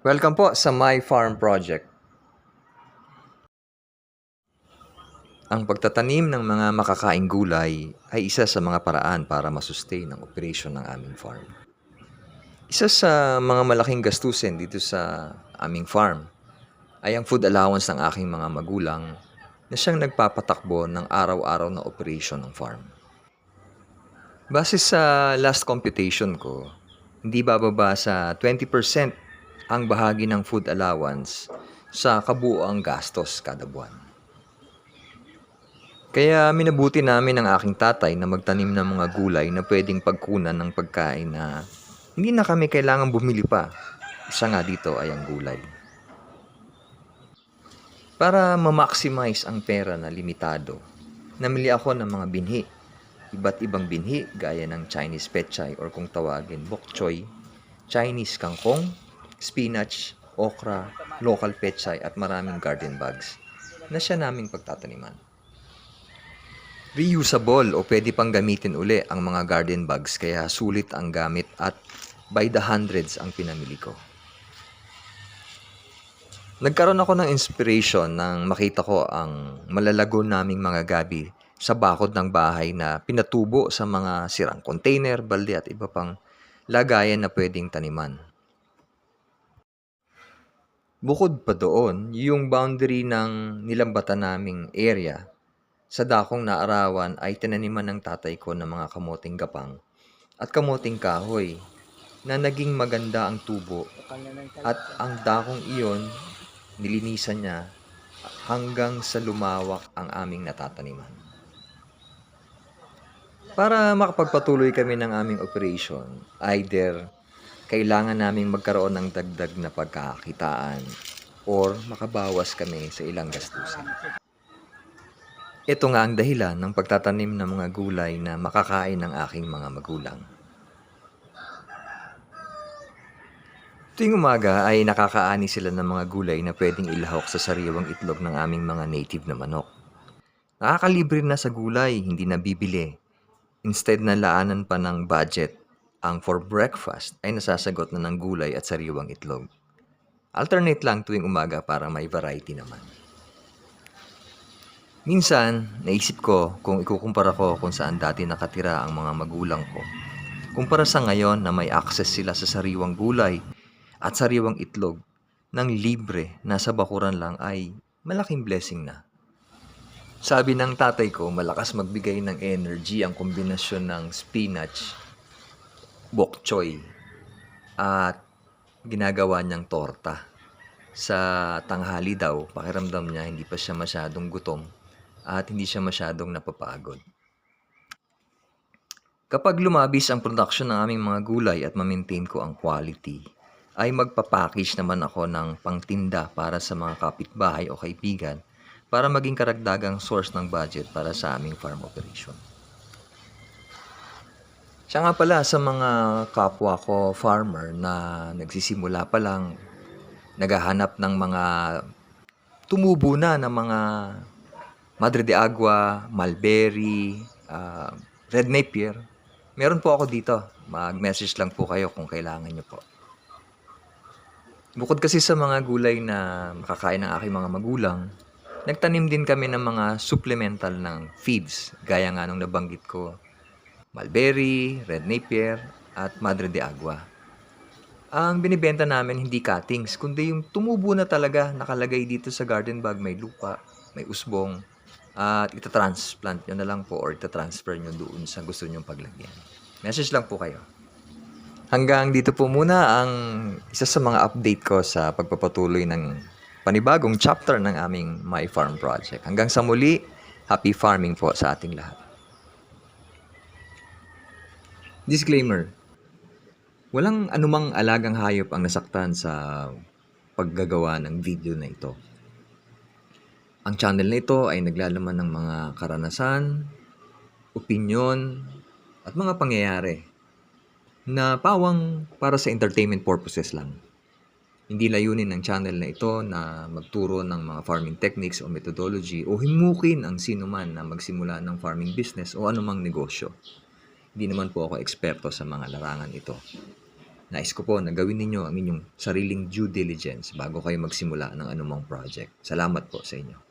Welcome po sa My Farm Project. Ang pagtatanim ng mga makakaing gulay ay isa sa mga paraan para masustain ang operation ng aming farm. Isa sa mga malaking gastusin dito sa aming farm ay ang food allowance ng aking mga magulang na siyang nagpapatakbo ng araw-araw na operation ng farm. Base sa last computation ko, hindi bababa sa 20% ang bahagi ng food allowance sa kabuoang gastos kada buwan. Kaya minabuti namin ang aking tatay na magtanim ng mga gulay na pwedeng pagkunan ng pagkain na hindi na kami kailangan bumili pa. Isa nga dito ay ang gulay. Para ma-maximize ang pera na limitado, namili ako ng mga binhi. Iba't ibang binhi gaya ng Chinese pechay or kung tawagin bok choy, Chinese kangkong, spinach, okra, local pechay at maraming garden bags na siya naming pagtataniman. Reusable o pwede pang gamitin uli ang mga garden bags kaya sulit ang gamit at by the hundreds ang pinamili ko. Nagkaroon ako ng inspiration nang makita ko ang malalago naming mga gabi sa bakod ng bahay na pinatubo sa mga sirang container, balde at iba pang lagayan na pwedeng taniman. Bukod pa doon, yung boundary ng nilambatan naming area sa dakong naarawan ay tinaniman ng tatay ko ng mga kamoting gapang at kamoting kahoy na naging maganda ang tubo at ang dakong iyon nilinisan niya hanggang sa lumawak ang aming natataniman. Para makapagpatuloy kami ng aming operation, either kailangan naming magkaroon ng dagdag na pagkakakitaan or makabawas kami sa ilang gastusin. Ito nga ang dahilan ng pagtatanim ng mga gulay na makakain ng aking mga magulang. Tuwing umaga ay nakakaani sila ng mga gulay na pwedeng ilahok sa sariwang itlog ng aming mga native na manok. Nakakalibre na sa gulay, hindi na bibili. Instead na laanan pa ng budget, ang for breakfast ay nasasagot na ng gulay at sariwang itlog. Alternate lang tuwing umaga para may variety naman. Minsan, naisip ko kung ikukumpara ko kung saan dati nakatira ang mga magulang ko. Kumpara sa ngayon na may access sila sa sariwang gulay at sariwang itlog ng libre na sa bakuran lang ay malaking blessing na. Sabi ng tatay ko, malakas magbigay ng energy ang kombinasyon ng spinach, bok choy, at ginagawa niyang torta. Sa tanghali daw, pakiramdam niya hindi pa siya masyadong gutom at hindi siya masyadong napapagod. Kapag lumabis ang production ng aming mga gulay at ma-maintain ko ang quality, ay magpapackage naman ako ng pangtinda para sa mga kapitbahay o kaibigan para maging karagdagang source ng budget para sa aming farm operation. Siya nga pala sa mga kapwa ko farmer na nagsisimula pa lang, naghahanap ng mga tumubo na ng mga Madre de Agua, Mulberry, uh, Red Napier. Meron po ako dito. Mag-message lang po kayo kung kailangan nyo po. Bukod kasi sa mga gulay na makakain ng aking mga magulang, nagtanim din kami ng mga supplemental ng feeds, gaya nga nung nabanggit ko, Mulberry, Red Napier, at Madre de Agua. Ang binibenta namin hindi cuttings, kundi yung tumubo na talaga nakalagay dito sa garden bag, may lupa, may usbong, at itatransplant nyo na lang po or itatransfer nyo doon sa gusto nyong paglagyan. Message lang po kayo. Hanggang dito po muna ang isa sa mga update ko sa pagpapatuloy ng panibagong chapter ng aming My Farm Project. Hanggang sa muli, happy farming po sa ating lahat. Disclaimer. Walang anumang alagang hayop ang nasaktan sa paggagawa ng video na ito. Ang channel na ito ay naglalaman ng mga karanasan, opinyon, at mga pangyayari na pawang para sa entertainment purposes lang. Hindi layunin ng channel na ito na magturo ng mga farming techniques o methodology o himukin ang sino man na magsimula ng farming business o anumang negosyo. Hindi naman po ako eksperto sa mga larangan ito. nais ko po na gawin ninyo ang inyong sariling due diligence bago kayo magsimula ng anumang project. Salamat po sa inyo.